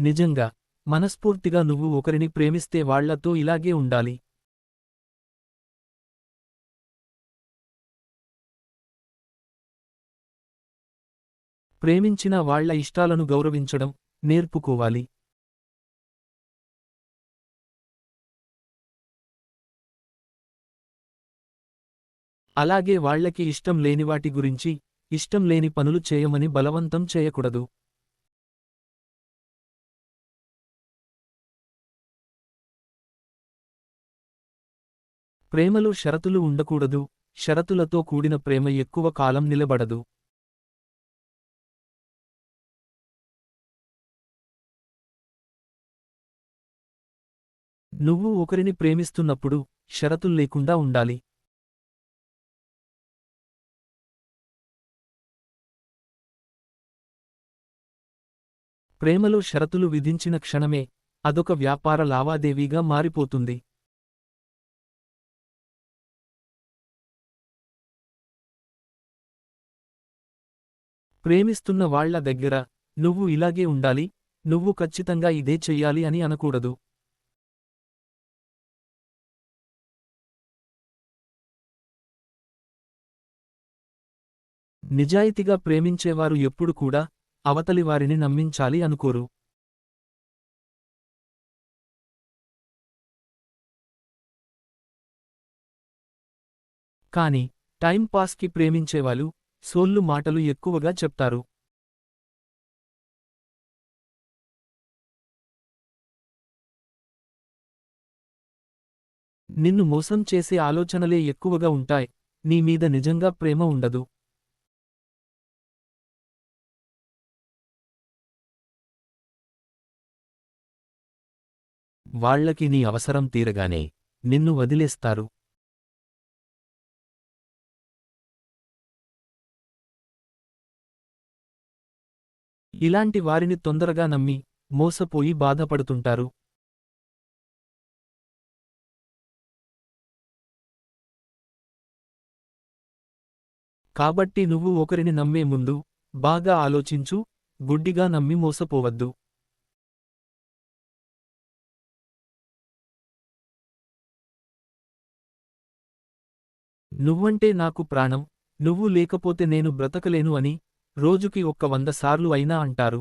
నిజంగా మనస్ఫూర్తిగా నువ్వు ఒకరిని ప్రేమిస్తే వాళ్ళతో ఇలాగే ఉండాలి. ప్రేమించిన వాళ్ళ ఇష్టాలను గౌరవించడం నేర్పుకోవాలి. అలాగే వాళ్ళకి ఇష్టం లేని వాటి గురించి ఇష్టం లేని పనులు చేయమని బలవంతం చేయకూడదు. ప్రేమలో షరతులు ఉండకూడదు షరతులతో కూడిన ప్రేమ ఎక్కువ కాలం నిలబడదు. నువ్వు ఒకరిని ప్రేమిస్తున్నప్పుడు షరతులు లేకుండా ఉండాలి. ప్రేమలో షరతులు విధించిన క్షణమే అదొక వ్యాపార లావాదేవీగా మారిపోతుంది. ప్రేమిస్తున్న వాళ్ళ దగ్గర నువ్వు ఇలాగే ఉండాలి నువ్వు ఖచ్చితంగా ఇదే చెయ్యాలి అని అనకూడదు. నిజాయితీగా ప్రేమించేవారు ఎప్పుడు కూడా అవతలి వారిని నమ్మించాలి అనుకోరు. కాని టైంపాస్కి ప్రేమించేవాళ్ళు సోల్లు మాటలు ఎక్కువగా చెప్తారు. నిన్ను మోసం చేసే ఆలోచనలే ఎక్కువగా ఉంటాయి. నీ మీద నిజంగా ప్రేమ ఉండదు. వాళ్ళకి నీ అవసరం తీరగానే నిన్ను వదిలేస్తారు. ఇలాంటి వారిని తొందరగా నమ్మి మోసపోయి బాధపడుతుంటారు. కాబట్టి నువ్వు ఒకరిని నమ్మే ముందు బాగా ఆలోచించు గుడ్డిగా నమ్మి మోసపోవద్దు. నువ్వంటే నాకు ప్రాణం నువ్వు లేకపోతే నేను బ్రతకలేను అని రోజుకి ఒక్క వంద సార్లు అయినా అంటారు.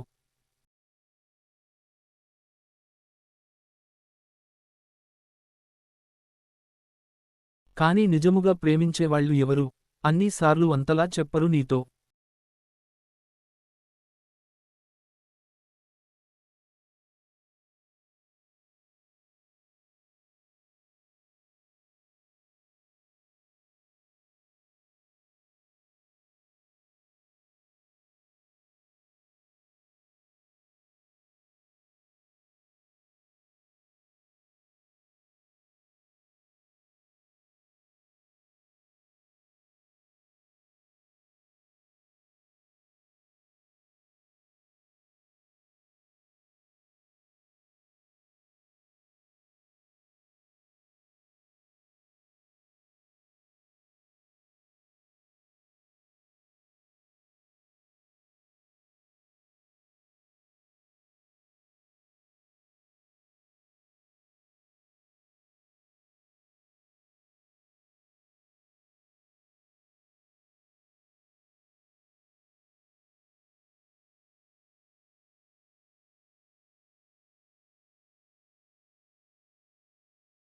కానీ నిజముగా ప్రేమించేవాళ్ళు ఎవరు? అన్నీసార్లు అంతలా చెప్పరు నీతో.